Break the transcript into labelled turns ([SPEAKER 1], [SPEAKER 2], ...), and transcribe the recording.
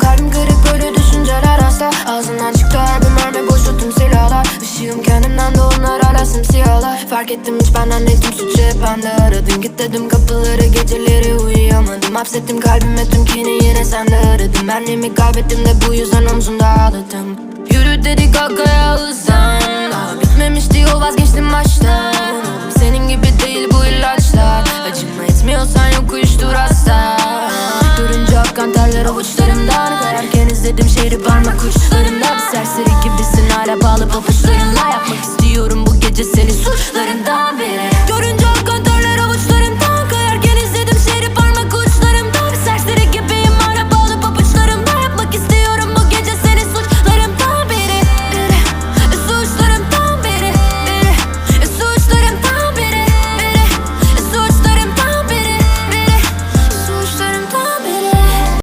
[SPEAKER 1] kalbim kırık böyle düşünceler hasta Ağzından çıktı her bir mermi boşu tüm silahlar. Işığım kendimden de onlar hala simsiyahlar Fark ettim hiç benden tüm suçu hep bende. Aradın Git dedim kapıları geceleri uyuyamadım. Hapsettim kalbime tüm kini yine sende. Aradım Benliğimi kaybettim de bu yüzden omzumda ağladım. Yürü dedik arkaya hızlan Daha bitmemişti yol vazgeçtim baştan. Senin gibi değil bu ilaçlar. Acıma etmiyorsan yok uyuştur hasta Akan terler avuçlarımdan. Kararken izledim şehri parmak uçlarında Bir serseri gibisin hala bağlı papuçlarınla. Yapmak istiyorum bu gece seni suçlarından.